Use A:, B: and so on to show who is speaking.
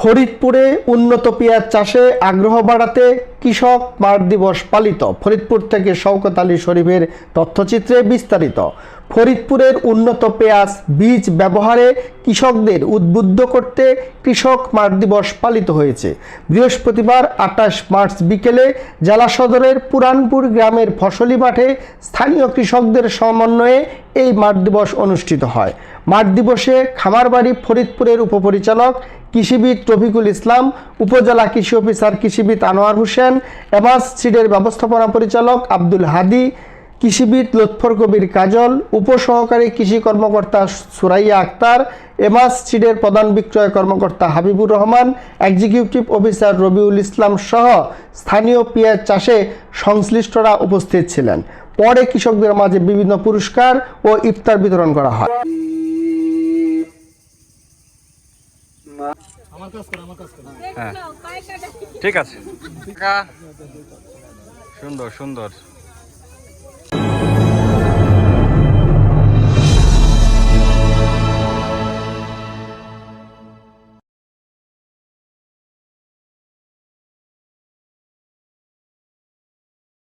A: ফরিদপুরে উন্নত পেঁয়াজ চাষে আগ্রহ বাড়াতে কৃষক মাঠ দিবস পালিত। ফরিদপুর থেকে শওকত আলী শরীফের তথ্যচিত্রে বিস্তারিত। ফরিদপুরের উন্নত পেঁয়াজ বীজ ব্যবহারে কৃষকদের উদ্বুদ্ধ করতে কৃষক মাঠ দিবস পালিত হয়েছে। বৃহস্পতিবার আঠাশ মার্চ বিকেলে জেলা সদরের পুরানপুর গ্রামের ফসলি মাঠে স্থানীয় কৃষকদের সমন্বয়ে এই মাঠ দিবস অনুষ্ঠিত হয়। মাঠ দিবসে খামারবাড়ি ফরিদপুরের উপপরিচালক কৃষিবিদ রফিকুল ইসলাম, উপজেলা কৃষি অফিসার কৃষিবিদ আনোয়ার হোসেন এমাস সিডের ব্যবস্থাপনা পরিচালক আব্দুল হাদি, কৃষিবিদ লুৎফর কবির কাজল, উপসহকারী কৃষি কর্মকর্তা সুরাইয়া আক্তার এমাস সিডের প্রধান বিক্রয় কর্মকর্তা হাবিবুর রহমান, এক্সিকিউটিভ অফিসার রবিউল ইসলাম সহ স্থানীয় পেঁয়াজ চাষে সংশ্লিষ্টরা উপস্থিত ছিলেন। পরে কৃষকদের মাঝে বিভিন্ন পুরস্কার ও ইফতার বিতরণ করা হয়।
B: ঠিক আছে। সুন্দর সুন্দর।